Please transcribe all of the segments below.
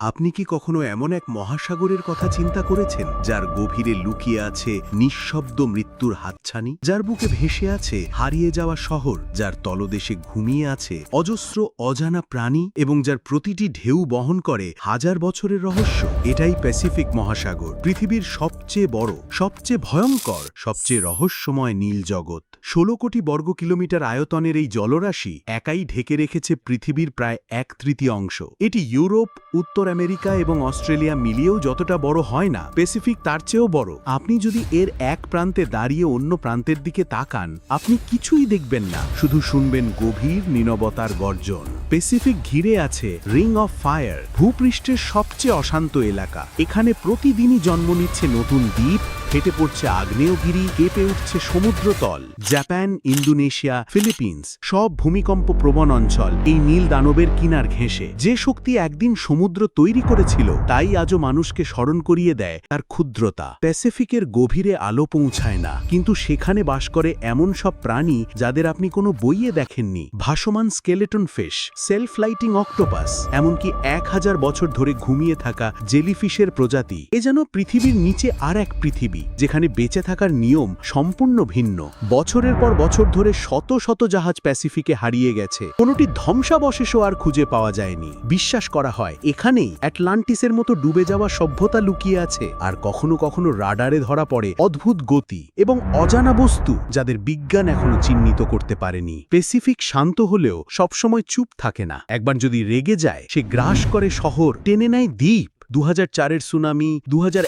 আপনি কি কখনো এমন এক মহাসাগরের কথা চিন্তা করেছেন যার গভীরে লুকিয়ে আছে নিঃশব্দ মৃত্যুর হাতছানি, যার বুকে ভেসে আছে হারিয়ে যাওয়া শহর, যার তলদেশে ঘুমিয়ে আছে অজস্র অজানা প্রাণী এবং যার প্রতিটি ঢেউ বহন করে হাজার বছরের রহস্য। এটাই প্যাসিফিক মহাসাগর, পৃথিবীর সবচেয়ে বড়, সবচেয়ে ভয়ঙ্কর, সবচেয়ে রহস্যময় নীল জগৎ। ষোলো কোটি বর্গ কিলোমিটার আয়তনের এই জলরাশি একাই ঢেকে রেখেছে পৃথিবীর প্রায় এক তৃতীয় অংশ। এটি ইউরোপ, উত্তর আমেরিকা এবং অস্ট্রেলিয়া মিলিয়েও যতটা বড় হয় না, প্যাসিফিক তার চেয়েও বড়। আপনি যদি এর এক প্রান্তে দাঁড়িয়ে অন্য প্রান্তের দিকে তাকান। আপনি কিছুই দেখবেন না, শুধু শুনবেন গভীর নীনবতার গর্জন। প্যাসিফিক ঘিরে আছে রিং অফ ফায়ার ভূপৃষ্ঠের সবচেয়ে অশান্ত এলাকা। এখানে প্রতিদিনই জন্ম নিচ্ছে নতুন দ্বীপ ফেটে পড়ছে আগ্নেয়গিরি কেঁপে উঠছে সমুদ্রতল জাপান, ইন্দোনেশিয়া, ফিলিপিন্স, সব ভূমিকম্প প্রবণ অঞ্চল এই নীল দানবের কিনার ঘেঁষে। যে শক্তি একদিন সমুদ্র তৈরি করেছিল, তাই আজও মানুষকে স্মরণ করিয়ে দেয় তার ক্ষুদ্রতা। প্যাসিফিকের গভীরে আলো পৌঁছায় না, কিন্তু সেখানে বাস করে এমন সব প্রাণী যাদের আপনি কোনো বইয়ে দেখেননি। ভাসমান skeleton fish self lighting octopus, এমনকি এক হাজার বছর ধরে ঘুমিয়ে থাকা জেলিফিশের প্রজাতি, এ যেন পৃথিবীর নিচে আর এক পৃথিবী। যেখানে বেঁচে থাকার নিয়ম সম্পূর্ণ ভিন্ন। বছরের পর বছর ধরে শত শত জাহাজ প্যাসিফিকে হারিয়ে গেছে। কোনোটি ধ্বংসাবশেষও আর খুঁজে পাওয়া যায়নি। বিশ্বাস করা হয়, এখানেই অ্যাটলান্টিসের মতো ডুবে যাওয়া সভ্যতা লুকিয়ে আছে। আর কখনো কখনো রাডারে ধরা পড়ে অদ্ভুত গতি এবং অজানা বস্তু যাদের বিজ্ঞান এখনও চিহ্নিত করতে পারেনি। প্যাসিফিক শান্ত হলেও সবসময় চুপ থাকে না। একবার যদি রেগে যায়, সে গ্রাস করে শহর, টেনে নেয় দ্বীপ। দু চারের সুনামি দু হাজার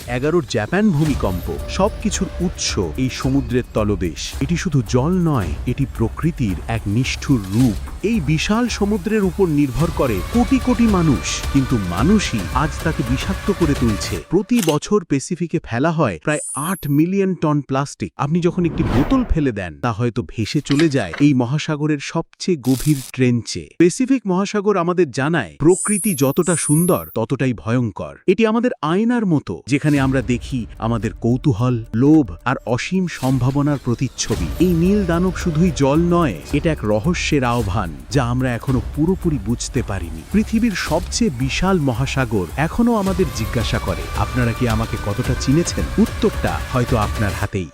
জাপান ভূমিকম্প, সবকিছুর উৎস এই সমুদ্রের তলদেশ। এটি শুধু জল নয়, এটি প্রকৃতির এক নিষ্ঠুর রূপ। এই বিশাল সমুদ্রের উপর নির্ভর করে কোটি কোটি মানুষ, কিন্তু মানুষই আজ তাকে বিষাক্ত করে তুলছে। প্রতি বছর প্যাসিফিকে ফেলা হয় প্রায় আট মিলিয়ন টন প্লাস্টিক। আপনি যখন একটি বোতল ফেলে দেন, তা হয়তো ভেসে চলে যায় এই মহাসাগরের সবচেয়ে গভীর ট্রেঞ্চে। প্যাসিফিক মহাসাগর আমাদের জানায়, প্রকৃতি যতটা সুন্দর, ততটাই ভয়ঙ্কর। এটি আমাদের আয়নার মতো, যেখানে আমরা দেখি আমাদের কৌতূহল, লোভ আর অসীম সম্ভাবনার প্রতিচ্ছবি। এই নীল দানব শুধুই জল নয়, এটা এক রহস্যের আহ্বান, যা আমরা এখনও পুরোপুরি বুঝতে পারিনি। পৃথিবীর সবচেয়ে বিশাল মহাসাগর এখনও আমাদের জিজ্ঞাসা করে, আপনারা কি আমাকে কতটা চিনেছেন? উত্তরটা হয়তো আপনার হাতেই।